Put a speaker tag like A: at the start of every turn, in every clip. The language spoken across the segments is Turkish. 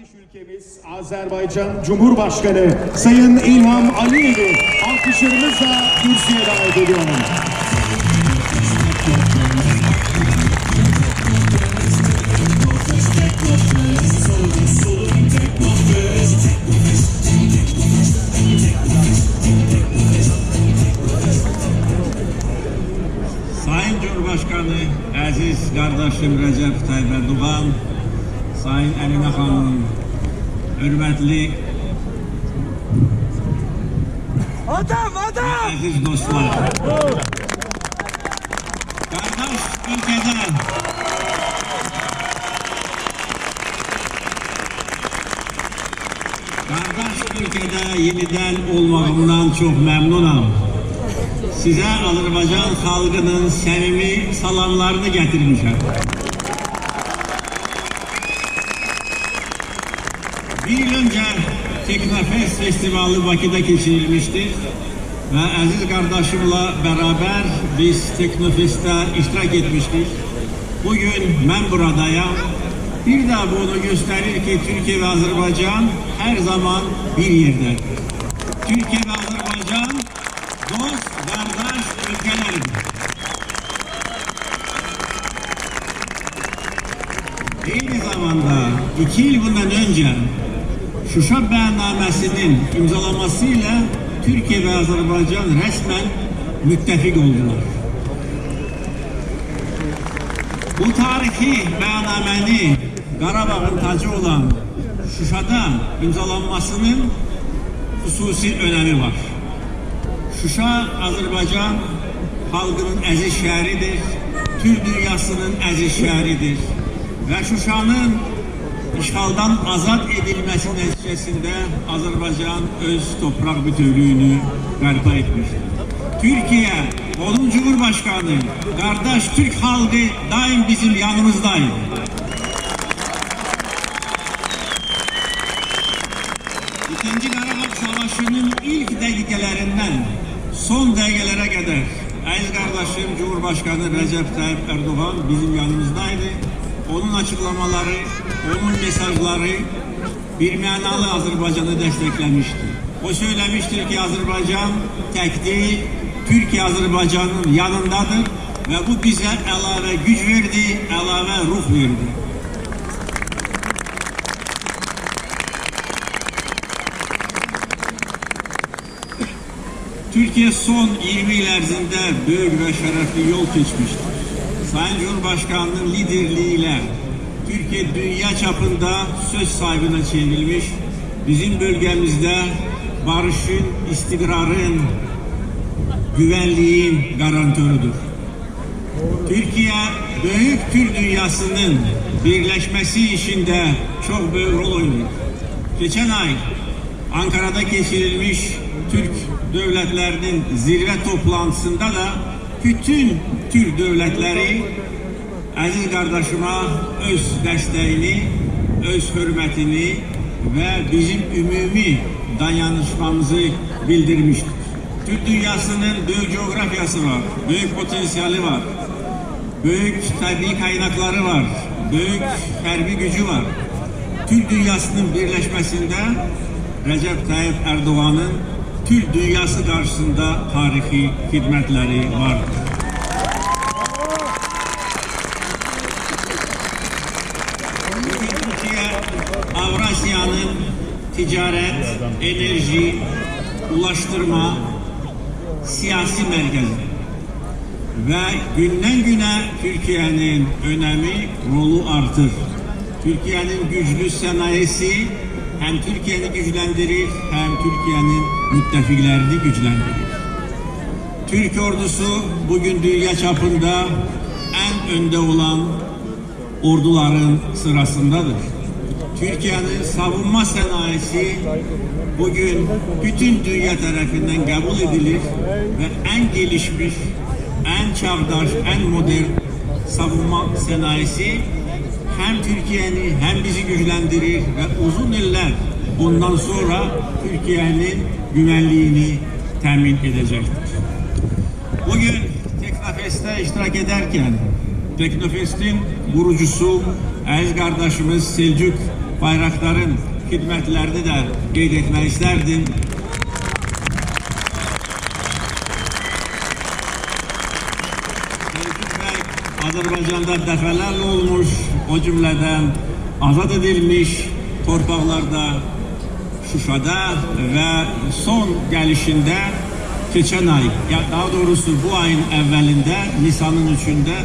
A: Kardeş ülkemiz Azerbaycan Cumhurbaşkanı Sayın İlham Aliyev'i alkışlarımızla kürsüye davet ediyorum.
B: Sayın Cumhurbaşkanı, Rəcəb Tayyip Erdoğan, Sayın Əlinə xanım, hörmətli
C: Adam adam.
B: əziz dostlar. Qardaş ülkədə Qardaş ülkədə yenidən olmağımdan çox məmnunam. Sizə Azərbaycan xalqının səmimi salamlarını gətirmişəm. Bir yıl önce Teknofest Festivali Bakı'da geçirilmiştir. Ve aziz kardeşimle beraber biz Teknofest'te iştirak etmiştik. Bugün ben buradayım. Bir de bunu gösterir ki Türkiye ve Azerbaycan her zaman bir yerde. Türkiye ve Azerbaycan dost, kardeş ülkelerdir. Aynı zamanda iki yıl bundan önce Şuşa bəyannaməsinin imzalamasıyla Türkiye ve Azerbaycan resmen müttefik oldular. Bu tarihi bəyannaməni Qarabağın tacı olan Şuşada imzalanmasının hususi önemi var. Şuşa Azerbaycan halkının əziz şəhəridir, Türk dünyasının əziz şəhəridir və Şuşanın işğaldan azad edilməsi nəticəsində Azərbaycan öz torpaq bütövlüyünü bərpa etmişdir. Türkiye, onun Cumhurbaşkanı, kardeş Türk halkı daim bizim yanımızdaydı. İkinci Qarabağ Savaşı'nın ilk dəqiqələrindən son dəqiqələrə qədər əziz qardaşım Cumhurbaşkanı Recep Tayyip Erdoğan bizim yanımızdaydı. Onun açıklamaları, onun mesajları bir mənalı Azərbaycanı dəstəkləmişdi. O söylemiştir ki Azərbaycan tək değil, Türkiye Azərbaycanın yanındadır ve bu bize əlavə güc verdi, əlavə ruh verdi. Türkiye son 20 yıl ərzində böyük və şərəfli yol keçmişdir. Sayın Cumhurbaşkanının liderliğiyle Türkiye dünya çapında söz sahibine çevrilmiş, bizim bölgemizde barışın, istikrarın, güvenliğin garantörüdür. Türkiye büyük Türk dünyasının birleşmesi işinde çok büyük rol oynuyor. Geçen ay Ankara'da geçirilmiş Türk devletlerinin zirve toplantısında da bütün Türk devletleri aziz kardeşime öz desteğini, öz hürmetini ve bizim ümumi dayanışmamızı bildirmiştir. Türk dünyasının büyük coğrafyası var, büyük potansiyeli var, büyük tabi kaynakları var, büyük hərbi gücü var. Türk dünyasının birleşmesinde Recep Tayyip Erdoğan'ın Türk dünyası karşısında tarihi hizmetleri vardır. Bugün Türkiye Avrasya'nın ticaret, enerji, ulaştırma, siyasi merkezi. Ve günden güne Türkiye'nin önemi, rolu artır. Türkiye'nin güçlü sanayisi hem Türkiye'ni güçlendirir hem Türkiye'nin müttefiklerini güçlendirir. Türk ordusu bugün dünya çapında en önde olan orduların sırasındadır. Türkiye'nin savunma sanayisi bugün bütün dünya tarafından kabul edilir ve en gelişmiş, en çağdaş, en modern savunma sanayisi hem Türkiye'ni hem bizi güçlendirir ve uzun yıllar bundan sonra Türkiye'nin güvenliğini temin edecektir. Bugün Teknofest'te iştirak ederken Teknofest'in kurucusu aziz kardeşimiz Selçuk bayrakların xidmətlərini də qeyd etmək istərdim. Azərbaycanda dəfələrlə olmuş, o cümlədən azad edilmiş torpaqlarda Şuşada və son gəlişində keçən ay, ya daha doğrusu bu ayın əvvəlində, Nisanın 3-də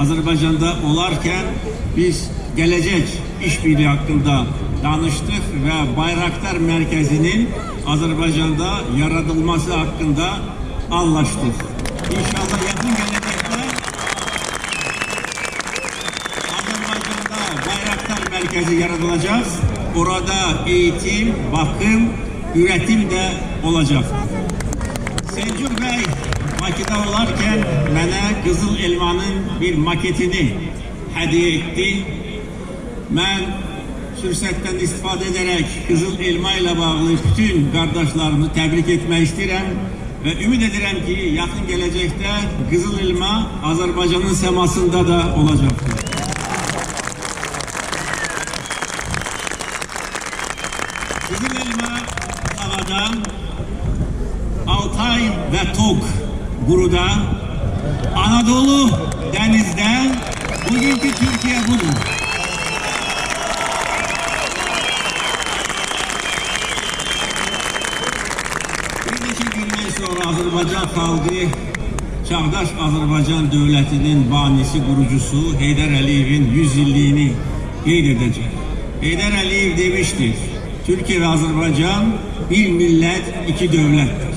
B: Azərbaycanda olarkən biz gələcək işbirliği haqqında danışdıq və Bayraktar Mərkəzinin Azərbaycanda yaradılması haqqında anlaşdıq. İnşallah yaxın gələcəkdə Azerbaycan'da Bayraktar Merkezi yaratılacak. Orada eğitim, bakım, üretim de olacak. Selçuk Bey Bakıda olarken bana Kızıl Elma'nın bir maketini hediye etti. Ben fürsətten istifade ederek Kızıl Elma ile bağlı bütün kardeşlerimi tebrik etmek isterim. Ve ümit ederim ki yakın gelecekte Kızıl Elma Azerbaycan'ın semasında da olacaktır. Kızıl Elma havada, Altay ve Tok guruda, Anadolu denizde, bugünkü Türkiye budur. Sonra Azərbaycan xalqı Çağdaş Azərbaycan dövlətinin banisi, qurucusu Heydər Əliyevin 100 illiyini qeyd edəcək. Heydər Əliyev demişdir, Türkiye ve Azerbaycan bir millet, iki devlettir.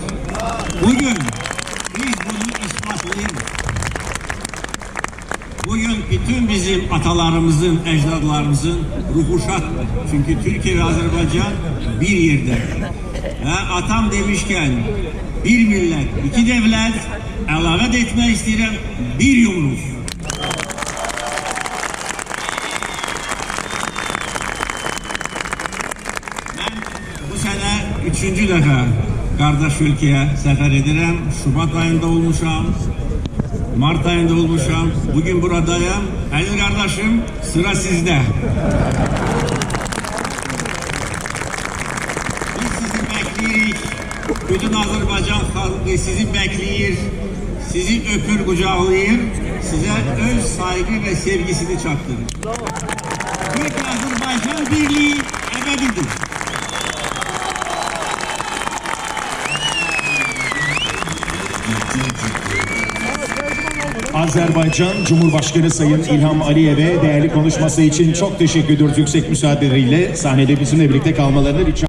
B: Bugün biz bunu ispatlayırız. Bugün bütün bizim atalarımızın, ecdadlarımızın ruhu şaddır. Çünkü Türkiye ve Azerbaycan bir yerde. Ve atam demişken bir millet, iki devlet, əlavə də etmək istəyirəm, bir yumruq. Ben bu sene üçüncü defa kardeş ülkeye sefer ederim. Şubat ayında olmuşam. Mart ayında olmuşam. Bugün buradayım. Aziz kardeşim sıra sizde. Biz sizi bekleyirik. Bütün Azerbaycan halkı sizi bekleyir. Sizi öpür kucaklayır. Size öz saygı ve sevgisini çaktırır. Türkiye Azerbaycan birliği ebedidir.
A: Azerbaycan Cumhurbaşkanı Sayın İlham Aliyev'e değerli konuşması için çok teşekkür ediyoruz yüksek müsaadeleriyle sahnede bizimle birlikte kalmalarını rica